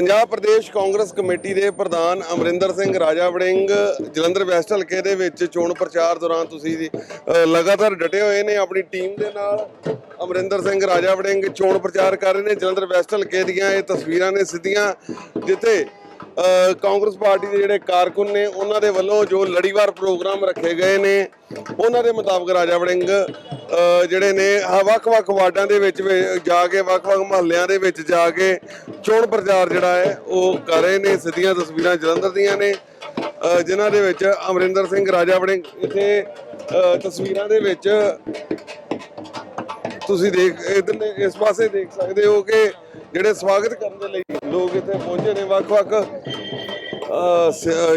Punjab Pradesh Congress committee ਦੇ ਪ੍ਰਧਾਨ Amarinder Singh Raja Warring Jalandhar West ਹਲਕੇ ਦੇ ਵਿੱਚ ਚੋਣ ਪ੍ਰਚਾਰ ਦੌਰਾਨ ਤੁਸੀਂ ਲਗਾਤਾਰ ਡਟੇ ਹੋਏ ਨੇ ਆਪਣੀ ਟੀਮ ਦੇ ਨਾਲ। ਅਮਰਿੰਦਰ ਸਿੰਘ ਰਾਜਾ ਵੜਿੰਗ ਚੋਣ ਪ੍ਰਚਾਰ ਕਰ ਰਹੇ ਨੇ, ਜਲੰਧਰ ਵੈਸਟ ਹਲਕੇ ਦੀਆਂ ਇਹ ਤਸਵੀਰਾਂ ਨੇ ਸਿੱਧੀਆਂ, ਜਿੱਥੇ ਕਾਂਗਰਸ ਪਾਰਟੀ ਦੇ ਜਿਹੜੇ ਕਾਰਕੁਨ ਨੇ, ਉਹਨਾਂ ਦੇ ਵੱਲੋਂ ਜੋ ਲੜੀਵਾਰ ਪ੍ਰੋਗਰਾਮ ਰੱਖੇ ਗਏ ਨੇ, ਉਹਨਾਂ ਦੇ ਮੁਤਾਬਕ ਰਾਜਾ ਵੜਿੰਗ ਜਿਹੜੇ ਨੇ ਵੱਖ-ਵੱਖ ਵਾਰਡਾਂ ਦੇ ਵਿੱਚ ਜਾ ਕੇ, ਵੱਖ-ਵੱਖ ਮਹੱਲਿਆਂ ਦੇ ਵਿੱਚ ਜਾ ਕੇ ਚੋਣ ਪ੍ਰਚਾਰ ਜਿਹੜਾ ਹੈ, ਉਹ ਕਰ ਰਹੇ ਨੇ, ਸਿੱਧੀਆਂ ਤਸਵੀਰਾਂ ਜਲੰਧਰ ਦੀਆਂ ਨੇ। ਜਿਨ੍ਹਾਂ ਦੇ ਵਿੱਚ ਅਮਰਿੰਦਰ ਸਿੰਘ ਰਾਜਾ ਵੜਿੰਗ ਇੱਥੇ ਤਸਵੀਰਾਂ ਦੇ ਵਿੱਚ ਤੁਸੀਂ ਦੇਖ, ਇਧਰਲੇ, ਇਸ ਪਾਸੇ ਦੇਖ ਸਕਦੇ ਹੋ ਕਿ ਜਿਹੜੇ ਸਵਾਗਤ ਕਰਨ ਦੇ ਲਈ ਲੋਕ ਇੱਥੇ ਪਹੁੰਚੇ ਨੇ, ਵੱਖ-ਵੱਖ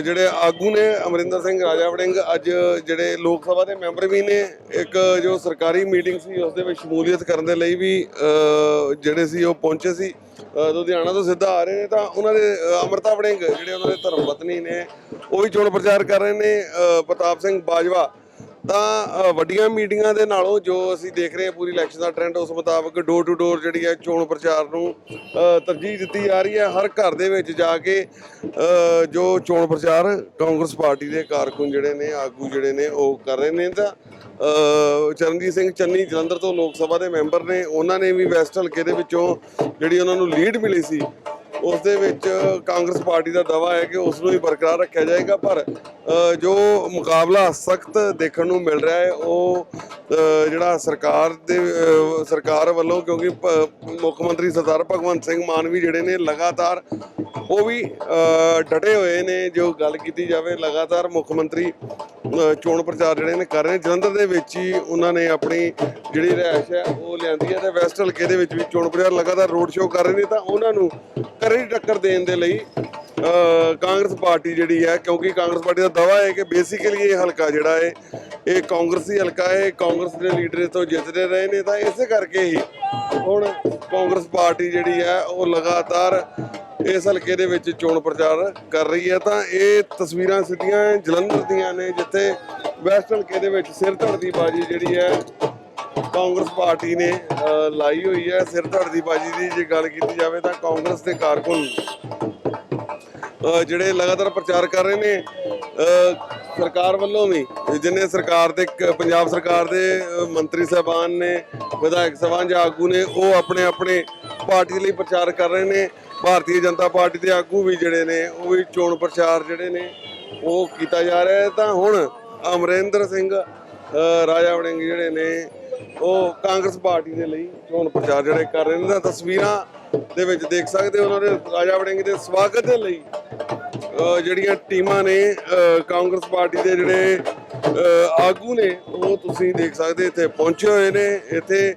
ਜਿਹੜੇ ਆਗੂ ਨੇ, ਅਮਰਿੰਦਰ ਸਿੰਘ, ਰਾਜਾ ਵੜਿੰਗ, ਅੱਜ ਜਿਹੜੇ ਲੋਕ ਸਭਾ ਦੇ ਮੈਂਬਰ ਵੀ ਨੇ, ਇੱਕ ਜੋ ਸਰਕਾਰੀ ਮੀਟਿੰਗ ਸੀ, ਉਸ ਦੇ ਵਿੱਚ ਸ਼ਮੂਲੀਅਤ ਕਰਨ ਦੇ ਲਈ ਵੀ ਜਿਹੜੇ ਸੀ ਉਹ ਪਹੁੰਚੇ ਸੀ ਲੁਧਿਆਣਾ ਤੋਂ ਸਿੱਧਾ ਆ ਰਹੇ ਨੇ, ਤਾਂ ਉਹਨਾਂ ਦੇ, ਅਹ, ਅਮਰਤਾ ਵੜਿੰਗ, ਜਿਹੜੇ ਉਹਨਾਂ ਦੇ ਧਰਮ ਪਤਨੀ ਨੇ, ਉਹ ਵੀ ਚੋਣ ਪ੍ਰਚਾਰ ਕਰ ਰਹੇ ਨੇ ਪ੍ਰਤਾਪ ਸਿੰਘ ਬਾਜਵਾ ਤਾਂ ਵੱਡੀਆਂ ਮੀਟਿੰਗਾਂ ਦੇ ਨਾਲੋਂ ਜੋ ਅਸੀਂ ਦੇਖ ਰਹੇ ਹਾਂ ਪੂਰੀ ਇਲੈਕਸ਼ਨ ਦਾ ਟ੍ਰੈਂਡ ਉਸ ਮੁਤਾਬਕ ਡੋਰ ਟੂ ਡੋਰ ਜਿਹੜੀ ਹੈ ਚੋਣ ਪ੍ਰਚਾਰ ਨੂੰ ਤਰਜੀਹ ਦਿੱਤੀ ਜਾ ਰਹੀ ਹੈ। ਹਰ ਘਰ ਦੇ ਵਿੱਚ ਜਾ ਕੇ ਜੋ ਚੋਣ ਪ੍ਰਚਾਰ ਕਾਂਗਰਸ ਪਾਰਟੀ ਦੇ ਕਾਰਕੁਨ ਜਿਹੜੇ ਨੇ, ਆਗੂ ਜਿਹੜੇ ਨੇ, ਉਹ ਕਰ ਰਹੇ ਨੇ ਤਾਂ ਚਰਨਜੀਤ ਸਿੰਘ ਚੰਨੀ ਜਲੰਧਰ ਤੋਂ ਲੋਕ ਸਭਾ ਦੇ ਮੈਂਬਰ ਨੇ। ਉਹਨਾਂ ਨੇ ਵੀ ਵੈਸਟ ਹਲਕੇ ਦੇ ਵਿੱਚੋਂ ਜਿਹੜੀ ਉਹਨਾਂ ਨੂੰ ਲੀਡ ਮਿਲੀ ਸੀ ਉਸ ਦੇ ਵਿੱਚ ਕਾਂਗਰਸ ਪਾਰਟੀ ਦਾ ਦਾਵਾ ਹੈ ਕਿ ਉਸ ਨੂੰ ਹੀ ਬਰਕਰਾਰ ਰੱਖਿਆ ਜਾਏਗਾ, ਪਰ ਜੋ ਮੁਕਾਬਲਾ ਸਖਤ ਦੇਖਣ ਨੂੰ ਮਿਲ ਰਿਹਾ ਹੈ, ਉਹ ਜਿਹੜਾ ਸਰਕਾਰ ਦੇ ਸਰਕਾਰ ਵੱਲੋਂ, ਕਿਉਂਕਿ ਪ- ਮੁੱਖ ਮੰਤਰੀ ਸਰਦਾਰ ਭਗਵੰਤ ਸਿੰਘ ਮਾਨ ਵੀ ਜਿਹੜੇ ਨੇ ਲਗਾਤਾਰ ਉਹ ਵੀ ਡਟੇ ਹੋਏ ਨੇ, ਜੋ ਗੱਲ ਕੀਤੀ ਜਾਵੇ, ਲਗਾਤਾਰ ਮੁੱਖ ਮੰਤਰੀ ਚੋਣ ਪ੍ਰਚਾਰ ਜਿਹੜੇ ਨੇ ਕਰ ਰਹੇ ਨੇ, ਜਲੰਧਰ ਦੇ ਵਿੱਚ ਹੀ ਉਹਨਾਂ ਨੇ ਆਪਣੀ ਜਿਹੜੀ ਰਿਹਾਇਸ਼ ਹੈ, ਉਹ ਲਿਆਂਦੀ ਹੈ ਤੇ ਵੈਸਟ ਹਲਕੇ ਦੇ ਵਿੱਚ ਵੀ ਚੋਣ ਪ੍ਰਚਾਰ ਲਗਾਤਾਰ ਰੋਡ ਸ਼ੋਅ ਕਰ ਰਹੇ ਨੇ, ਤਾਂ ਉਹਨਾਂ ਨੂੰ ਕਰੀ ਟੱਕਰ ਦੇਣ ਦੇ ਲਈ ਕਾਂਗਰਸ ਪਾਰਟੀ ਜਿਹੜੀ ਹੈ, ਕਿਉਂਕਿ ਕਾਂਗਰਸ ਪਾਰਟੀ ਦਾ ਦਾਵਾ ਹੈ ਕਿ ਬੇਸਿਕਲੀ ਇਹ ਹਲਕਾ ਜਿਹੜਾ ਹੈ, ਇਹ ਕਾਂਗਰਸੀ ਹਲਕਾ ਹੈ, ਕਾਂਗਰਸ ਦੇ ਲੀਡਰ ਇਸ ਤੋਂ ਜਿੱਤਦੇ ਰਹੇ ਨੇ ਤਾਂ ਇਸੇ ਕਰਕੇ ਹੀ ਹੁਣ ਕਾਂਗਰਸ ਪਾਰਟੀ ਜਿਹੜੀ ਹੈ, ਉਹ ਲਗਾਤਾਰ ਇਸ ਹਲਕੇ ਦੇ ਵਿੱਚ ਚੋਣ ਪ੍ਰਚਾਰ ਕਰ ਰਹੀ ਹੈ। ਤਾਂ ਇਹ ਤਸਵੀਰਾਂ ਸਿੱਧੀਆਂ ਜਲੰਧਰ ਦੀਆਂ ਨੇ, ਜਿੱਥੇ ਵੈਸਟ ਹਲਕੇ ਦੇ ਵਿੱਚ ਸਿਰ ਧੜ ਦੀ ਬਾਜੀ ਜਿਹੜੀ ਹੈ ਕਾਂਗਰਸ ਪਾਰਟੀ ਨੇ ਲਾਈ ਹੋਈ ਹੈ ਸਿਰ ਧੜ ਦੀ ਬਾਜੀ ਦੀ, ਜੇ ਗੱਲ ਕੀਤੀ ਜਾਵੇ ਤਾਂ ਕਾਂਗਰਸ ਦੇ ਕਾਰਕੁਨ। ਜਿਹੜੇ ਲਗਾਤਾਰ ਪ੍ਰਚਾਰ ਕਰ ਰਹੇ ਨੇ ਸਰਕਾਰ ਵੱਲੋਂ ਵੀ, ਜਿੰਨੇ ਸਰਕਾਰ ਦੇ, ਕ- ਪੰਜਾਬ ਸਰਕਾਰ ਦੇ ਮੰਤਰੀ ਸਾਹਿਬਾਨ ਨੇ, ਵਿਧਾਇਕ ਸਭਾ ਜਾਂ ਆਗੂ ਨੇ, ਉਹ ਆਪਣੇ ਆਪਣੇ ਪਾਰਟੀ ਲਈ ਪ੍ਰਚਾਰ ਕਰ ਰਹੇ ਨੇ। ਭਾਰਤੀ ਜਨਤਾ ਪਾਰਟੀ ਦੇ ਆਗੂ ਵੀ ਜਿਹੜੇ ਨੇ, ਉਹ ਵੀ ਚੋਣ ਪ੍ਰਚਾਰ ਜਿਹੜੇ ਨੇ, ਉਹ ਕੀਤਾ ਜਾ ਰਿਹਾ ਹੈ। ਤਾਂ ਹੁਣ ਅਮਰਿੰਦਰ ਸਿੰਘ ਰਾਜਾ ਵੜਿੰਗ ਜਿਹੜੇ ਨੇ ਉਹ ਕਾਂਗਰਸ ਪਾਰਟੀ ਦੇ ਲਈ ਚੋਣ ਪ੍ਰਚਾਰ ਜਿਹੜੇ ਕਰ ਰਹੇ ਨੇ ਤਾਂ ਤਸਵੀਰਾਂ ਦੇ ਵਿੱਚ ਦੇਖ ਸਕਦੇ ਹੋ, ਉਹਨਾਂ ਦੇ ਰਾਜਾ ਵੜਿੰਗ ਦੇ ਸਵਾਗਤ ਦੇ ਲਈ ਜਿਹੜੀਆਂ ਟੀਮਾਂ ਨੇ ਕਾਂਗਰਸ ਪਾਰਟੀ ਦੇ ਜਿਹੜੇ ਆਗੂ ਨੇ, ਉਹ ਤੁਸੀਂ ਦੇਖ ਸਕਦੇ ਇੱਥੇ ਪਹੁੰਚੇ ਹੋਏ ਨੇ। ਇੱਥੇ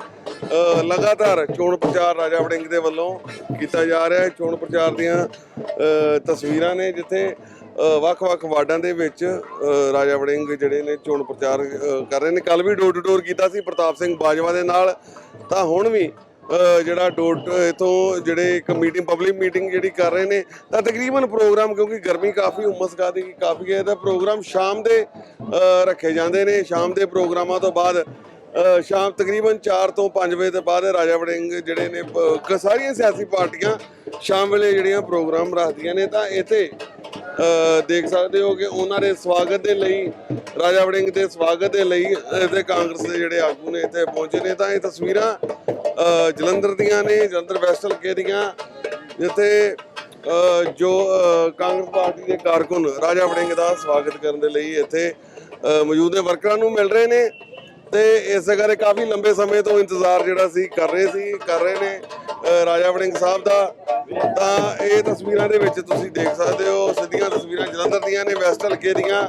ਲਗਾਤਾਰ ਚੋਣ ਪ੍ਰਚਾਰ ਰਾਜਾ ਵੜਿੰਗ ਦੇ ਵੱਲੋਂ ਕੀਤਾ ਜਾ ਰਿਹਾ ਹੈ। ਚੋਣ ਪ੍ਰਚਾਰ ਦੀਆਂ ਤਸਵੀਰਾਂ ਨੇ ਜਿੱਥੇ ਵੱਖ-ਵੱਖ ਵਾਰਡਾਂ ਦੇ ਵਿੱਚ ਰਾਜਾ ਵੜਿੰਗ ਜਿਹੜੇ ਨੇ ਚੋਣ ਪ੍ਰਚਾਰ ਕਰ ਰਹੇ ਨੇ। ਕੱਲ ਵੀ ਡੋਰ ਟੂ ਡੋਰ ਕੀਤਾ ਸੀ ਪ੍ਰਤਾਪ ਸਿੰਘ ਬਾਜਵਾ ਦੇ ਨਾਲ। ਤਾਂ ਹੁਣ ਵੀ ਜਿਹੜਾ ਡੋਰ ਇਥੋਂ ਜਿਹੜੇ ਇੱਕ ਮੀਟਿੰਗ, ਪਬਲਿਕ ਮੀਟਿੰਗ ਜਿਹੜੀ ਕਰ ਰਹੇ ਨੇ, ਤਾਂ ਤਕਰੀਬਨ ਪ੍ਰੋਗਰਾਮ, ਕਿਉਂਕਿ ਗਰਮੀ ਕਾਫੀ, ਉਮਸ ਕਾਦੀ ਕਾਫੀ ਹੈ, ਤਾਂ ਪ੍ਰੋਗਰਾਮ ਸ਼ਾਮ ਦੇ ਰੱਖੇ ਜਾਂਦੇ ਨੇ। ਸ਼ਾਮ ਦੇ ਪ੍ਰੋਗਰਾਮਾਂ ਤੋਂ ਬਾਅਦ ਸ਼ਾਮ ਤਕਰੀਬਨ 4 ਤੋਂ 5 ਵਜੇ ਤੋਂ ਬਾਅਦ ਰਾਜਾ ਵੜਿੰਗ ਜਿਹੜੇ ਨੇ ਸਾਰੀਆਂ ਸਿਆਸੀ ਪਾਰਟੀਆਂ ਸ਼ਾਮ ਵੇਲੇ ਜਿਹੜੀਆਂ ਪ੍ਰੋਗਰਾਮ ਰੱਖਦੀਆਂ ਨੇ, ਤਾਂ ਇੱਥੇ ਦੇਖ ਸਕਦੇ ਹੋ ਕਿ ਉਹਨਾਂ ਦੇ ਸਵਾਗਤ ਦੇ ਲਈ, ਰਾਜਾ ਵੜਿੰਗ ਦੇ ਸਵਾਗਤ ਦੇ ਲਈ ਇੱਥੇ ਕਾਂਗਰਸ ਦੇ ਜਿਹੜੇ ਆਗੂ ਨੇ ਇੱਥੇ ਪਹੁੰਚੇ ਨੇ। ਤਾਂ ਇਹ ਤਸਵੀਰਾਂ ਜਲੰਧਰ ਦੀਆਂ ਨੇ, ਜਲੰਧਰ ਵੈਸਟ ਹਲਕੇ ਦੀਆਂ, ਜਿੱਥੇ ਜੋ ਕਾਂਗਰਸ ਪਾਰਟੀ ਦੇ ਕਾਰਕੁਨ ਰਾਜਾ ਵੜਿੰਗ ਦਾ ਸਵਾਗਤ ਕਰਨ ਦੇ ਲਈ ਇੱਥੇ ਮੌਜੂਦ ਨੇ। ਵਰਕਰਾਂ ਨੂੰ ਮਿਲ ਰਹੇ ਨੇ ਤੇ ਇਸੇ ਕਰਕੇ ਕਾਫੀ ਲੰਬੇ ਸਮੇਂ ਤੋਂ ਇੰਤਜ਼ਾਰ ਜਿਹੜਾ ਸੀ, ਕਰ ਰਹੇ ਸੀ, ਕਰ ਰਹੇ ਨੇ ਰਾਜਾ ਵੜਿੰਗ ਸਾਹਿਬ ਦਾ। ਤਾਂ ਇਹ ਤਸਵੀਰਾਂ ਦੇ ਵਿੱਚ ਤੁਸੀਂ ਦੇਖ ਸਕਦੇ ਹੋ, ਸਿੱਧੀਆਂ ਤਸਵੀਰਾਂ ਜਲੰਧਰ ਦੀਆਂ ਨੇ, ਵੈਸਟ ਹਲਕੇ ਦੀਆਂ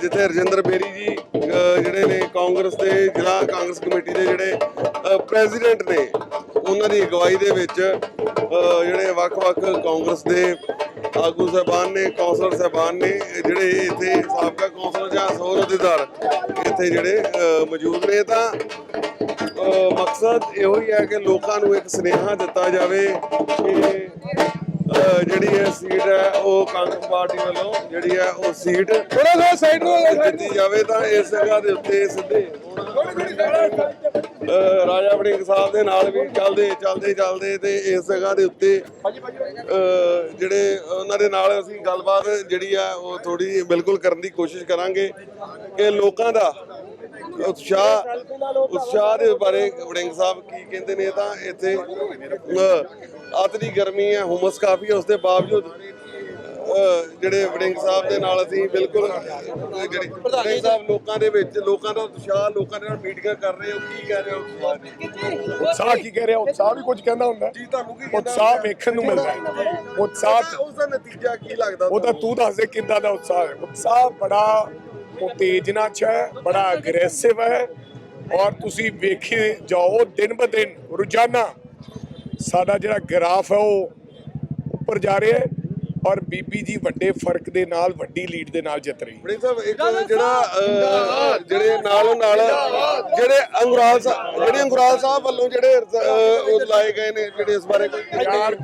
ਜਿੱਥੇ ਰਜਿੰਦਰ ਬੇਰੀ ਜੀ ਜਿਹੜੇ ਨੇ ਕਾਂਗਰਸ ਦੇ, ਜ਼ਿਲ੍ਹਾ ਕਾਂਗਰਸ ਕਮੇਟੀ ਦੇ ਜਿਹੜੇ ਪ੍ਰੈਜ਼ੀਡੈਂਟ ਨੇ, ਉਹਨਾਂ ਦੀ ਅਗਵਾਈ ਦੇ ਵਿੱਚ ਜਿਹੜੇ ਵੱਖ-ਵੱਖ ਕਾਂਗਰਸ ਦੇ ਆਗੂ ਸਾਹਿਬਾਨ ਨੇ, ਕੌਂਸਲਰ ਸਾਹਿਬਾਨ ਨੇ ਜਿਹੜੇ ਇੱਥੇ ਸਾਬਕਾ ਕੌਂਸਲਰ ਜਾਂ ਸੌਰ ਅਧਿਕਾਰ ਇੱਥੇ ਜਿਹੜੇ ਮੌਜੂਦ ਨੇ ਤਾਂ ਮਕਸਦ ਇਹੋ ਹੀ ਹੈ ਕਿ ਲੋਕਾਂ ਨੂੰ ਇੱਕ ਸੁਨੇਹਾ ਦਿੱਤਾ ਜਾਵੇ ਕਿ ਜਿਹੜੀ ਇਹ ਸੀਟ ਹੈ ਉਹ ਕਾਂਗਰਸ ਪਾਰਟੀ ਵੱਲੋਂ ਜਿਹੜੀ ਹੈ ਉਹ ਸੀਟ ਥੋੜਾ ਥੋੜਾ ਸਾਈਡ ਨੂੰ ਦਿੱਤੀ ਜਾਵੇ ਤਾਂ ਇਸ ਜਗ੍ਹਾ ਦੇ ਉੱਤੇ ਸਿੱਧੇ ਰਾਜਾ ਵੜਿੰਗ ਸਾਹਿਬ ਦੇ ਨਾਲ ਵੀ ਚੱਲਦੇ ਚੱਲਦੇ ਚੱਲਦੇ ਤੇ ਇਸ ਜਗ੍ਹਾ ਦੇ ਉੱਤੇ ਜਿਹੜੇ ਉਹਨਾਂ ਦੇ ਨਾਲ ਅਸੀਂ ਗੱਲਬਾਤ ਜਿਹੜੀ ਆ ਉਹ ਥੋੜੀ ਬਿਲਕੁਲ ਕਰਨ ਦੀ ਕੋਸ਼ਿਸ਼ ਕਰਾਂਗੇ ਕਿ ਲੋਕਾਂ ਦਾ ਉਤਸ਼ਾਹ ਉਤਸ਼ਾਹ ਦੇ ਬਾਰੇ ਵੜਿੰਗ ਸਾਹਿਬ ਕੀ ਕਹਿੰਦੇ ਨੇ ਤਾਂ ਇੱਥੇ ਦੀ ਗਰਮੀ ਹੈ ਹੁਮਸ ਕਾਫੀ ਹੈ ਉਸ ਦੇ ਬਾਵਜੂਦ ਜਿਹੜੇ ਵੜਿੰਗ ਸਾਹਿਬ ਦੇ ਨਾਲ ਅਸੀਂ ਬਿਲਕੁਲ ਜਿਹੜੇ ਵੜਿੰਗ ਸਾਹਿਬ ਲੋਕਾਂ ਦੇ ਵਿੱਚ ਲੋਕਾਂ ਦਾ ਉਤਸ਼ਾਹ ਲੋਕਾਂ ਦੇ ਨਾਲ ਮੀਟਿੰਗਾਂ ਕਰ ਰਹੇ ਹੋ ਕੀ ਕਹਿ ਰਹੇ ਹੋ ਉਤਸ਼ਾਹ ਕੀ ਕਹਿ ਰਿਹਾ ਉਤਸ਼ਾਹ ਵੀ ਕੁਝ ਕਹਿੰਦਾ ਹੁੰਦਾ। ਜੀ ਤੁਹਾਨੂੰ ਕੀ ਕਹਿੰਦਾ ਉਤਸ਼ਾਹ ਵੇਖਣ ਨੂੰ ਮਿਲਦਾ। ਹੈ ਉਤਸ਼ਾਹ ਉਸ ਦਾ ਨਤੀਜਾ ਕੀ ਲੱਗਦਾ ਉਹ ਤਾਂ ਤੂੰ ਦੱਸ ਦੇ ਕਿੰਦਾ ਦਾ ਉਤਸ਼ਾਹ ਹੈ। ਉਤਸ਼ਾਹ ਬੜਾ ਉਤੇਜਨਾ ਚ ਹੈ, ਬੜਾ ਅਗਰੈਸਿਵ ਹੈ ਔਰ ਤੁਸੀਂ ਵੇਖੇ ਜਾਓ, ਦਿਨ ਬ ਦਿਨ ਰੋਜ਼ਾਨਾ ਸਾਡਾ ਜਿਹੜਾ ਗ੍ਰਾਫ ਹੈ, ਉਹ ਉੱਪਰ ਜਾ ਰਿਹਾ ਹੈ। ਔਰ ਬੀਬੀ ਜੀ ਵੱਡੇ ਫ਼ਰਕ ਦੇ ਨਾਲ ਵੱਡੀ ਲੀਡ ਦੇ ਨਾਲ ਜਿੱਤ ਰਹੀ। ਵੜਿੰਗ ਸਾਹਿਬ ਇੱਕ ਜਿਹੜਾ ਅਹ, ਜਿਹੜੇ ਨਾਲੋਂ ਨਾਲ ਜਿਹੜੇ ਅੰਗੁਰਾਲ ਸਾਹਿਬ ਜਿਹੜੇ ਅੰਗੁਰਾਲ ਸਾਹਿਬ ਵੱਲੋਂ ਜਿਹੜੇ ਅਹ, ਉਹ ਲਾਏ ਗਏ ਨੇ ਜਿਹੜੇ ਇਸ ਬਾਰੇ ਕੋਈ ਯਾਰ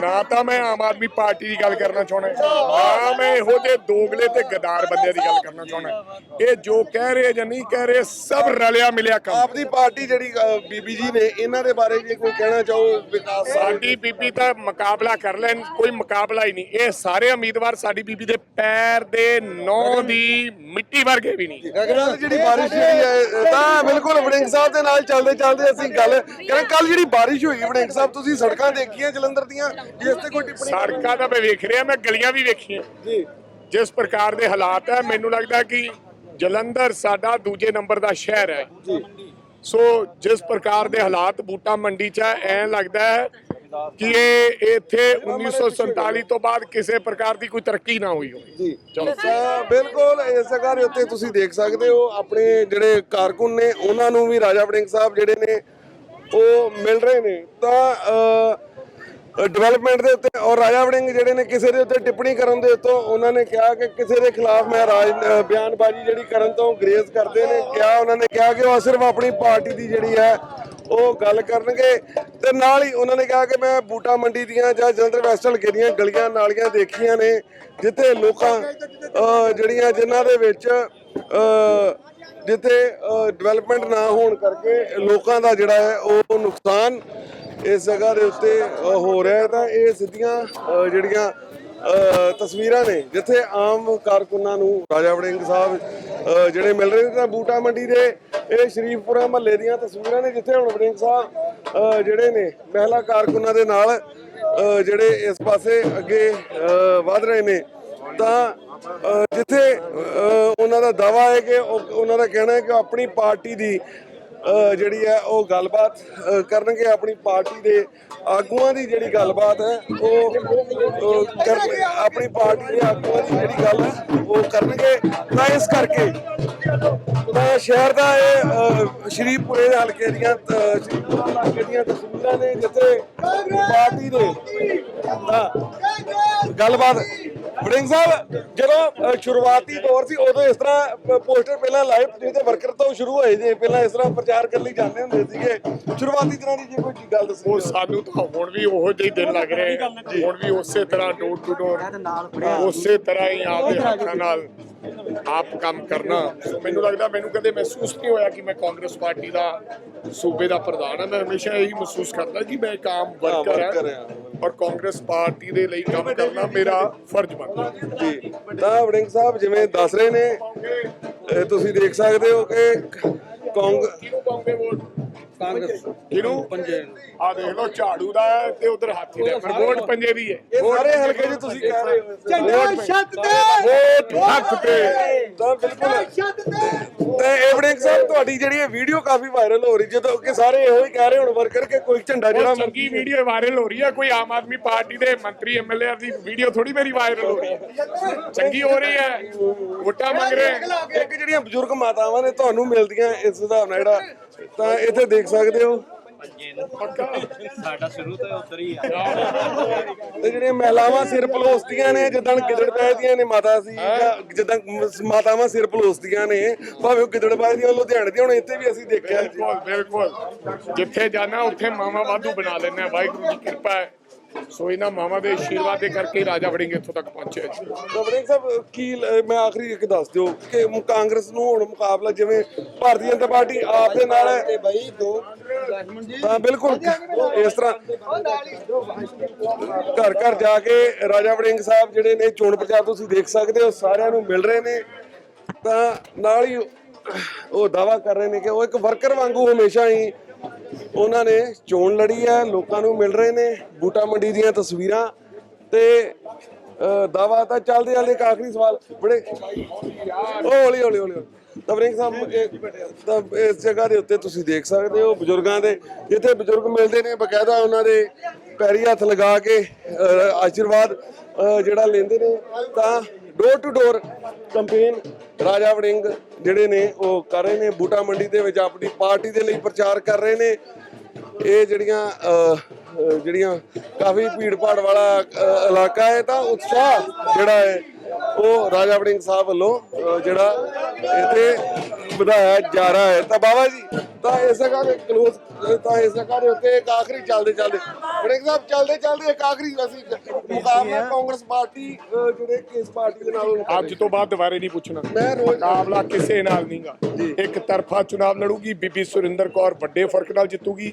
ਨਾ ਤਾਂ ਮੈਂ ਆਮ ਆਦਮੀ ਪਾਰਟੀ ਦੀ ਗੱਲ ਕਰਨਾ ਚਾਹੁੰਦਾ। ਨਾ ਮੈਂ ਇਹੋ ਜਿਹੇ ਦੋਗਲੇ ਤੇ ਗਦਾਰ ਬੰਦੇ ਦੀ ਗੱਲ ਕਰਨਾ ਚਾਹੁੰਦਾ। ਇਹ ਜੋ ਕਹਿ ਰਹੇ ਜਾਂ ਨਹੀਂ ਕਹਿ ਰਹੇ ਸਭ ਰਲਿਆ ਮਿਲਿਆ ਕੰਮ। ਆਪ ਦੀ ਪਾਰਟੀ ਜਿਹੜੀ ਅਹ, ਬੀਬੀ ਜੀ ਨੇ ਇਹਨਾਂ ਦੇ ਬਾਰੇ ਜੇ ਕੋਈ ਕਹਿਣਾ ਚਾਹੋ? ਵਿਕਾਸ ਸਾਡੀ ਬੀਬੀ ਤਾਂ ਮੁਕਾਬਲਾ ਕਰ ਲੈਣ ਕੋਈ ਮੁਕਾਬਲਾ ਹੀ ਨਹੀਂ। ਇਹ ਸਾਰੇ ਉਮੀਦਵਾਰ ਸਾਡੀ ਬੀਬੀ ਦੇ ਪੈਰ ਦੇ ਨੌ ਦੀ ਮਿੱਟੀ ਵਰਗੇ ਵੀ ਨਹੀਂ। ਕੱਲ ਜਿਹੜੀ ਬਾਰਿਸ਼ ਜਿਹੜੀ ਹੈ ਤਾਂ ਬਿਲਕੁਲ ਵੜਿੰਗ ਸਾਹਿਬ ਦੇ ਨਾਲ ਚੱਲਦੇ ਚੱਲਦੇ ਅਸੀਂ ਗੱਲ ਕਰਾਂ। ਕੱਲ ਜਿਹੜੀ ਬਾਰਿਸ਼ ਹੋਈ ਵੜਿੰਗ ਸਾਹਿਬ ਤੁਸੀਂ ਸੜਕਾਂ ਦੇਖੀਆਂ ਜਲੰਧਰ ਦੀਆਂ? ਜਿਸ ਤੇ ਕੋਈ ਟਿੱਪਣੀ ਸੜਕਾਂ ਤਾਂ ਮੈਂ ਵੇਖ ਰਿਹਾ ਮੈਂ ਗਲੀਆਂ ਵੀ ਵੇਖੀਆਂ। ਜੀ। ਜਿਸ ਪ੍ਰਕਾਰ ਦੇ ਹਾਲਾਤ ਹੈ ਮੈਨੂੰ ਲੱਗਦਾ ਕਿ ਜਲੰਧਰ ਸਾਡਾ ਦੂਜੇ ਨੰਬਰ ਦਾ ਸ਼ਹਿਰ ਹੈ। ਸੋ ਜਿਸ ਪ੍ਰਕਾਰ ਦੇ ਹਾਲਾਤ ਬੂਟਾ ਮੰਡੀ 'ਚ ਐਂ ਲੱਗਦਾ ਹੈ ਕਿ ਇਹ ਇੱਥੇ 1947 ਤੋਂ ਬਾਅਦ ਕਿਸੇ ਪ੍ਰਕਾਰ ਦੀ ਕੋਈ ਤਰੱਕੀ ਨਾ ਹੋਈ ਹੋਵੇ। ਜੀ। ਬਿਲਕੁਲ ਇਸ ਜਗ੍ਹਾ ਦੇ ਉੱਤੇ ਤੁਸੀਂ ਦੇਖ ਸਕਦੇ ਹੋ। ਆਪਣੇ ਜਿਹੜੇ ਕਾਰਕੁਨ ਨੇ ਉਹਨਾਂ ਨੂੰ ਵੀ ਰਾਜਾ ਵੜਿੰਗ ਸਾਹਿਬ ਜਿਹੜੇ ਨੇ ਉਹ ਮਿਲ ਰਹੇ ਨੇ। ਤਾਂ ਡਿਵੈਲਪਮੈਂਟ ਦੇ ਉੱਤੇ ਔਰ ਰਾਜਾ ਵੜਿੰਗ ਜਿਹੜੇ ਨੇ ਕਿਸੇ ਦੇ ਉੱਤੇ ਟਿੱਪਣੀ ਕਰਨ ਦੇ ਉੱਤੋਂ ਉਹਨਾਂ ਨੇ ਕਿਹਾ ਕਿ ਕਿਸੇ ਦੇ ਖਿਲਾਫ ਮੈਂ ਰਾਜ ਬਿਆਨਬਾਜ਼ੀ ਜਿਹੜੀ ਕਰਨ ਤੋਂ ਗਰੇਜ਼ ਕਰਦੇ ਨੇ ਕਿਹਾ ਉਹਨਾਂ ਨੇ ਕਿਹਾ ਕਿ ਉਹ ਸਿਰਫ ਆਪਣੀ ਪਾਰਟੀ ਦੀ ਜਿਹੜੀ ਹੈ ਉਹ ਗੱਲ ਕਰਨਗੇ ਤੇ ਨਾਲ ਹੀ ਉਹਨਾਂ ਨੇ ਕਿਹਾ ਕਿ ਮੈਂ ਬੂਟਾ ਮੰਡੀ ਦੀਆਂ ਜਾਂ ਜਲੰਧਰ ਵੈਸਟ ਹਲਕੇ ਦੀਆਂ ਗਲੀਆਂ ਨਾਲੀਆਂ ਦੇਖੀਆਂ ਨੇ, ਜਿੱਥੇ ਲੋਕਾਂ ਜਿਹੜੀਆਂ ਜਿਨ੍ਹਾਂ ਦੇ ਵਿੱਚ ਜਿੱਥੇ ਡਿਵੈਲਪਮੈਂਟ ਨਾ ਹੋਣ ਕਰਕੇ ਲੋਕਾਂ ਦਾ ਜਿਹੜਾ ਹੈ ਉਹ ਨੁਕਸਾਨ ਇਸ ਜਗ੍ਹਾ ਦੇ ਉੱਤੇ ਹੋ ਰਿਹਾ ਹੈ। ਤਾਂ ਇਹ ਸਿੱਧੀਆਂ ਜਿਹੜੀਆਂ ਤਸਵੀਰਾਂ ਨੇ, ਜਿੱਥੇ ਆਮ ਕਾਰਕੁਨਾਂ ਨੂੰ ਰਾਜਾ ਵੜਿੰਗ ਸਾਹਿਬ ਜਿਹੜੇ ਮਿਲ ਰਹੇ ਨੇ, ਤਾਂ ਬੂਟਾ ਮੰਡੀ ਦੇ ਇਹ ਸ਼ਰੀਫਪੁਰਾ ਮਹੱਲੇ ਦੀਆਂ ਤਸਵੀਰਾਂ ਨੇ ਜਿੱਥੇ ਹੁਣ ਵੜਿੰਗ ਸਾਹਿਬ ਜਿਹੜੇ ਨੇ ਮਹਿਲਾ ਕਾਰਕੁਨਾਂ ਦੇ ਨਾਲ ਜਿਹੜੇ ਇਸ ਪਾਸੇ ਅੱਗੇ ਅਹ, ਵਧ ਰਹੇ ਨੇ। ਤਾਂ ਜਿੱਥੇ ਉਹਨਾਂ ਦਾ ਦਾਵਾ ਹੈ ਕਿ ਉਹ- ਉਹਨਾਂ ਦਾ ਕਹਿਣਾ ਹੈ ਕਿ ਆਪਣੀ ਪਾਰਟੀ ਦੀ ਜਿਹੜੀ ਹੈ ਉਹ ਗੱਲਬਾਤ ਕਰਨਗੇ ਆਪਣੀ ਪਾਰਟੀ ਦੇ ਆਗੂਆਂ ਦੀ ਜਿਹੜੀ ਗੱਲਬਾਤ ਹੈ ਉਹ ਉਹ ਕਰਨ- ਆਪਣੀ ਪਾਰਟੀ ਦੇ ਆਗੂਆਂ ਦੀ ਜਿਹੜੀ ਗੱਲ ਹੈ ਉਹ ਕਰਨਗੇ। ਤਾਂ ਇਸ ਕਰਕੇ ਤਾਂ ਸ਼ਹਿਰ ਦਾ ਇਹ ਅਹ, ਸ਼ਰੀਫਪੁਰੇ ਦੇ ਹਲਕੇ ਦੀਆਂ ਅਹ, ਸ਼ਰੀਫਪੁਰਾ ਹਲਕੇ ਦੀਆਂ ਤਸਵੀਰਾਂ ਨੇ ਜਿੱਥੇ ਪਾਰਟੀ ਦੇ ਗੱਲਬਾਤ ਵੜਿੰਗ ਸਾਹਿਬ ਜਦੋਂ ਸ਼ੁਰੂਆਤੀ ਦੌਰ ਸੀ ਉਦੋਂ ਇਸ ਤਰ੍ਹਾਂ ਪੋਸਟਰ ਪਹਿਲਾਂ ਲਾਈਵ ਜਿਹਦੇ ਵਰਕਰ ਤੋਂ ਸ਼ੁਰੂ ਹੋਏ ਜੇ ਪਹਿਲਾਂ ਇਸ ਤਰ੍ਹਾਂ ਪ੍ਰਚਾਰ ਕਰਨ ਲਈ ਜਾਂਦੇ ਹੁੰਦੇ ਸੀਗੇ। ਸ਼ੁਰੂਆਤੀ ਦਿਨਾਂ ਦੀ ਜੇ ਕੋਈ ਗੱਲ ਦੱਸੋ ਉਹ ਸਾਨੂੰ ਤਾਂ ਹੁਣ ਵੀ ਉਹੋ ਜਿਹੇ ਦਿਨ ਲੱਗ ਰਹੇ ਹੁਣ ਵੀ ਉਸੇ ਤਰ੍ਹਾਂ ਡੋਰ ਟੂ ਡੋਰ ਉਸੇ ਤਰ੍ਹਾਂ ਹੀ ਆਪਦੇ ਹੱਥਾਂ ਨਾਲ ਆਪ ਕੰਮ ਕਰਨਾ। ਮੈਨੂੰ ਲੱਗਦਾ ਮੈਨੂੰ ਕਦੇ ਮਹਿਸੂਸ ਨਹੀਂ ਹੋਇਆ ਕਿ ਮੈਂ ਕਾਂਗਰਸ ਪਾਰਟੀ ਦਾ ਸੂਬੇ ਦਾ ਪ੍ਰਧਾਨ ਹਾਂ ਮੈਂ ਹਮੇਸ਼ਾ ਇਹੀ ਮਹਿਸੂਸ ਕਰਦਾ ਕਿ ਮੈਂ ਇੱਕ ਆਮ ਵਰਕਰ ਹਾਂ। ਔਰ ਕਾਂਗਰਸ ਪਾਰਟੀ ਦੇ ਲਈ ਕੰਮ ਕਰਨਾ ਮੇਰਾ ਫਰਜ਼ ਬਣਦਾ। ਜੀ ਤਾਂ ਵੜਿੰਗ ਸਾਹਿਬ ਜਿਵੇਂ ਦੱਸ ਰਹੇ ਨੇ ਤੁਸੀਂ ਦੇਖ ਸਕਦੇ ਹੋ ਕਿ ਕਾਂਗ ਕਿਹਨੂੰ ਪਾਉਂਗੇ ਵੋਟ ਕਾਂਗਰਸ। ਕਿਹਨੂੰ ਪੰਜੇ। ਆ ਦੇਖ ਲਓ ਝਾੜੂ ਦਾ ਹੈ ਤੇ ਉਧਰ ਹਾਥੀ ਦਾ ਹੈ, ਪਰ ਵੋਟ ਪੰਜੇ ਦੀ ਹੈ। ਇਹ ਸਾਰੇ ਹਲਕੇ ਜੀ ਤੁਸੀਂ ਕਹਿ ਰਹੇ ਹੋ। ਵੋਟ ਛੱਤ ਤੇ। ਵੋਟ ਹੱਕ ਤੇ। ਤਾਂ। ਬਿਲਕੁਲ ਤੇ। ਇਹ ਵੜਿੰਗ ਸਾਹਿਬ ਤੁਹਾਡੀ ਜਿਹੜੀ ਇਹ ਵੀਡੀਓ ਕਾਫੀ ਵਾਇਰਲ ਹੋ ਰਹੀ ਜਦੋਂ ਕਿ ਸਾਰੇ ਇਹੋ ਹੀ ਕਹਿ ਰਹੇ ਹੁਣ ਵਰਕਰ ਕਿ ਕੋਈ ਝੰਡਾ ਜਿਹੜਾ ਉਹ ਚੰਗੀ ਵੀਡੀਓ ਵਾਇਰਲ ਹੋ ਰਹੀ ਹੈ। ਕੋਈ ਆਮ ਆਦਮੀ ਪਾਰਟੀ ਦੇ ਮੰਤਰੀ ਐਮਐਲਏ ਦੀ ਵੀਡੀਓ ਥੋੜੀ ਮੇਰੀ ਵਾਇਰਲ ਹੋ ਰਹੀ ਹੈ। ਚੰਗੀ ਹੋ ਰਹੀ ਹੈ। ਵੋਟਾਂ ਮੰਗ ਰਹੇ ਹੈ। ਇੱਕ ਜਿਹੜੀਆਂ ਬਜ਼ੁਰਗ ਮਾਤਾਵਾਂ ਨੇ ਤੁਹਾਨੂੰ ਮਿਲਦੀਆਂ ਇਸ ਹਿਸਾਬ ਨਾਲ ਜਿਹੜਾ ਤਾਂ ਇੱਥੇ ਦੇਖ ਸਕਦੇ ਹੋ। ਪੱਕਾ ਸਾਡਾ ਸ਼ੁਰੂ ਤੋਂ ਉਧਰ ਹੀ ਆ। ਤੇ ਜਿਹੜੀਆਂ ਮਹਿਲਾਵਾਂ ਸਿਰ ਪਲੋਸਦੀਆਂ ਨੇ ਜਿੱਦਾਂ ਗਿੱਦੜ ਦੀਆਂ ਨੇ ਮਾਤਾ ਸੀ ਜਿੱਦਾਂ ਮਾਤਾਵਾਂ ਸਿਰ ਪਲੋਸਦੀਆਂ ਨੇ ਭਾਵੇਂ ਉਹ ਗਿੱਦੜ ਦੀਆਂ ਲੁਧਿਆਣੇ ਦੀਆਂ ਹੁਣ ਇੱਥੇ ਵੀ ਅਸੀਂ ਦੇਖਿਆ ਬਿਲਕੁਲ ਬਿਲਕੁਲ। ਜਿੱਥੇ ਜਾਣਾ ਉੱਥੇ ਮਾਵਾ ਵਾਧੂ ਬਣਾ ਲੈਣਾ ਵਾਹਿਗੁਰੂ ਦੀ ਕਿਰਪਾ ਹੈ। ਸੋ ਇਹਨਾਂ ਮਾਵਾਂ ਦੇ ਆਸ਼ੀਰਵਾਦ ਦੇ ਕਰਕੇ ਰਾਜਾ ਵੜਿੰਗ ਇੱਥੋਂ ਤੱਕ ਪਹੁੰਚਿਆ ਜੀ। ਗਵਰਨਿੰਗ ਸਾਹਿਬ, ਕੀ ਮੈਂ ਆਖਰੀ ਇੱਕ ਦੱਸ ਦਿਓ ਕਿ ਕਾਂਗਰਸ ਨੂੰ ਹੁਣ ਮੁਕਾਬਲਾ ਜਿਵੇਂ ਭਾਰਤੀ ਜਨਤਾ ਪਾਰਟੀ ਆਪ ਦੇ ਨਾਲ ਹੈ। ਬਈ ਦੋ ਹਾਂ, ਬਿਲਕੁਲ। ਇਸ ਤਰ੍ਹਾਂ ਘਰ ਘਰ ਜਾ ਕੇ ਰਾਜਾ ਵੜਿੰਗ ਸਾਹਿਬ ਜਿਹੜੇ ਨੇ ਚੋਣ ਪ੍ਰਚਾਰ ਤੁਸੀਂ ਦੇਖ ਸਕਦੇ ਹੋ, ਸਾਰਿਆਂ ਨੂੰ ਮਿਲ ਰਹੇ ਨੇ। ਤਾਂ ਨਾਲ ਹੀ ਉਹ ਦਾਵਾ ਕਰ ਰਹੇ ਨੇ ਕਿ ਉਹ ਇੱਕ ਵਰਕਰ ਵਾਂਗੂ ਹਮੇਸ਼ਾ ਹੀ ਉਹਨਾਂ ਨੇ ਚੋਣ ਲੜੀ ਹੈ, ਲੋਕਾਂ ਨੂੰ ਮਿਲ ਰਹੇ ਨੇ ਬੂਟਾ ਮੰਡੀ ਦੀਆਂ ਤਸਵੀਰਾਂ ਤੇ ਦਾਵਾ ਤਾਂ ਚੱਲਦੇ ਚੱਲਦੇ ਇੱਕ ਆਖਰੀ ਸਵਾਲ, ਬੜੇ ਉਹ ਹੌਲੀ ਹੌਲੀ ਹੌਲੀ ਤਾਂ ਸਾਹਿਬ ਤਾਂ ਇਸ ਜਗ੍ਹਾ ਦੇ ਉੱਤੇ ਤੁਸੀਂ ਦੇਖ ਸਕਦੇ ਹੋ ਬਜ਼ੁਰਗਾਂ ਦੇ, ਜਿੱਥੇ ਬਜ਼ੁਰਗ ਮਿਲਦੇ ਨੇ, ਬਕਾਇਦਾ ਉਹਨਾਂ ਦੇ ਪੈਰੀ ਹੱਥ ਲਗਾ ਕੇ ਆਸ਼ੀਰਵਾਦ ਜਿਹੜਾ ਲੈਂਦੇ ਨੇ, ਤਾਂ ਡੋਰ ਟੂ ਡੋਰ ਕੈਂਪੇਨ ਰਾਜਾ ਵੜਿੰਗ ਜਿਹੜੇ ਨੇ ਉਹ ਕਰ ਰਹੇ ਨੇ, ਬੂਟਾ ਮੰਡੀ ਦੇ ਵਿੱਚ ਆਪਣੀ ਪਾਰਟੀ ਦੇ ਲਈ ਪ੍ਰਚਾਰ ਕਰ ਰਹੇ ਨੇ। ਇਹ ਜਿਹੜੀਆਂ ਜਿਹੜੀਆਂ ਕਾਫੀ ਭੀੜ ਭਾੜ ਵਾਲਾ ਇਲਾਕਾ ਹੈ, ਤਾਂ ਉਤਸ਼ਾਹ ਜਿਹੜਾ ਹੈ, ਉਹ ਰਾਜਾ ਵੜਿੰਗ ਸਾਹਿਬ ਵੱਲੋਂ ਜਿਹੜਾ ਇੱਥੇ ਵਧਾਇਆ ਜਾ ਰਿਹਾ ਹੈ। ਤਾਂ ਬਾਬਾ ਜੀ ਤਾਂ ਇਸ ਜਗ੍ਹਾ ਦੇ ਕਲੋਜ਼ ਤਾਂ ਇਸ ਜਗ੍ਹਾ ਦੇ ਉੱਤੇ ਇੱਕ ਆਖਰੀ ਚੱਲਦੇ ਚੱਲਦੇ। ਵੜਿੰਗ ਸਾਹਿਬ ਚੱਲਦੇ ਚੱਲਦੇ ਇੱਕ ਆਖਰੀ ਅਸੀਂ ਮੁਕਾਬਲਾ ਕਾਂਗਰਸ ਪਾਰਟੀ ਜਿਹੜੇ ਕਿਸ ਪਾਰਟੀ ਦੇ ਨਾਲ ਅੱਜ ਤੋਂ ਬਾਅਦ ਦੁਬਾਰੇ ਨਹੀਂ ਪੁੱਛਣਾ। ਮੈਂ ਰੋਜ਼ ਮੁਕਾਬਲਾ ਕਿਸੇ ਨਾਲ ਨਹੀਂਗਾ ਇੱਕ ਤਰਫਾ ਚੁਣਾਵ ਲੜੂਗੀ ਬੀਬੀ ਸੁਰਿੰਦਰ ਕੌਰ ਵੱਡੇ ਫ਼ਰਕ ਨਾਲ ਜਿੱਤੂਗੀ।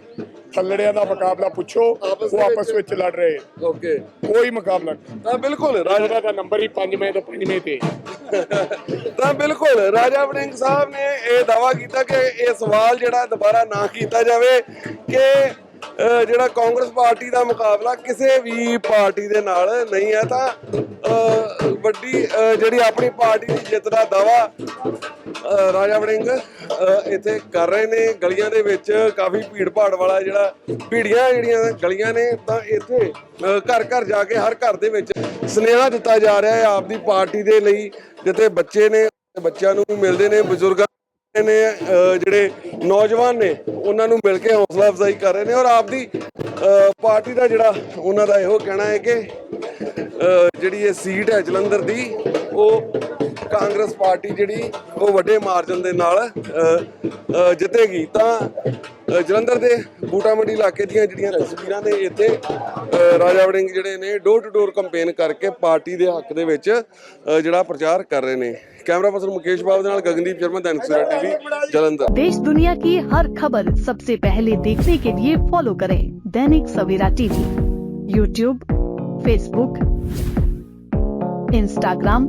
ਥੱਲੜਿਆਂ ਦਾ ਮੁਕਾਬਲਾ ਪੁੱਛੋ ਉਹ ਆਪਸ ਵਿੱਚ- ਲੜ ਰਹੇ। ਓਕੇ। ਕੋਈ ਮੁਕਾਬਲਾ ਤਾਂ ਬਿਲਕੁਲ ਰਾਜਾ ਦਾ ਨੰਬਰ ਹੀ 5 ਮੇ ਤੋਂ 5 ਮੇ ਤੇ। ਤਾਂ ਬਿਲਕੁਲ, ਰਾਜਾ ਵੜਿੰਗ ਸਾਹਿਬ ਨੇ ਇਹ ਦਾਵਾ ਕੀਤਾ ਕਿ ਇਹ ਸਵਾਲ ਜਿਹੜਾ ਦੁਬਾਰਾ ਨਾ ਕੀਤਾ ਜਾਵੇ ਕਿ ਜਿਹੜਾ ਕਾਂਗਰਸ ਪਾਰਟੀ ਦਾ ਮੁਕਾਬਲਾ ਕਿਸੇ ਵੀ ਪਾਰਟੀ ਦੇ ਨਾਲ ਨਹੀਂ ਹੈ ਤਾਂ ਵੱਡੀ ਜਿਹੜੀ ਆਪਣੀ ਪਾਰਟੀ ਦੀ ਜਿੱਤ ਦਾ ਦਾਵਾ ਰਾਜਾ ਵੜਿੰਗ ਇੱਥੇ ਕਰ ਰਹੇ ਨੇ। ਗਲੀਆਂ ਦੇ ਵਿੱਚ ਕਾਫੀ ਭੀੜ ਭਾੜ ਵਾਲਾ ਜਿਹੜਾ ਭੀੜੀਆਂ ਜਿਹੜੀਆਂ ਗਲੀਆਂ ਨੇ, ਤਾਂ ਇੱਥੇ ਘਰ ਘਰ ਜਾ ਕੇ ਹਰ ਘਰ ਦੇ ਵਿੱਚ ਸੁਨੇਹਾ ਦਿੱਤਾ ਜਾ ਰਿਹਾ ਹੈ ਆਪਦੀ ਪਾਰਟੀ ਦੇ ਲਈ। ਜਿੱਥੇ ਬੱਚੇ ਨੇ, ਬੱਚਿਆਂ ਨੂੰ ਮਿਲਦੇ ਨੇ, ਬਜ਼ੁਰਗਾਂ ਨੇ ਜਿਹੜੇ ਨੌਜਵਾਨ ਨੇ, ਉਹਨਾਂ ਨੂੰ ਮਿਲ ਕੇ ਹੌਸਲਾ ਅਫਜ਼ਾਈ ਕਰ ਰਹੇ ਨੇ ਔਰ ਆਪਦੀ ਪਾਰਟੀ ਦਾ ਜਿਹੜਾ ਉਹਨਾਂ ਦਾ ਇਹੋ ਕਹਿਣਾ ਹੈ ਕਿ ਜਿਹੜੀ ਇਹ ਸੀਟ ਹੈ ਜਲੰਧਰ ਦੀ, ਉਹ ਕਾਂਗਰਸ ਪਾਰਟੀ ਜਿਹੜੀ ਉਹ ਵੱਡੇ ਮਾਰਜਨ ਦੇ ਨਾਲ ਅਹ, ਅਹ, ਜਿੱਤੇਗੀ ਤਾਂ ਅਹ, ਜਲੰਧਰ ਦੇ ਬੂਟਾ ਮੰਡੀ ਇਲਾਕੇ ਦੀਆਂ ਜਿਹੜੀਆਂ ਤਸਵੀਰਾਂ ਨੇ ਇੱਥੇ ਅਹ, ਰਾਜਾ ਵੜਿੰਗ ਜਿਹੜੇ ਨੇ ਡੋਰ ਟੂ ਡੋਰ ਕੰਪੇਨ ਕਰਕੇ ਪਾਰਟੀ ਦੇ ਹੱਕ ਦੇ ਵਿੱਚ ਅਹ, ਜਿਹੜਾ ਪ੍ਰਚਾਰ ਕਰ ਰਹੇ ਨੇ ਕੈਮਰਾ ਪਰਸਨ ਮੁਕੇਸ਼ ਬਾਬੂ ਦੇ ਨਾਲ ਗਗਨਦੀਪ ਸ਼ਰਮਾ ਦੈਨਿਕ ਸਵੇਰਾ ਟੀਵੀ ਜਲੰਧਰ देश दुनिया की हर खबर सबसे पहले देखने के लिए फॉलो करें Dainik Savera TV YouTube Facebook Instagram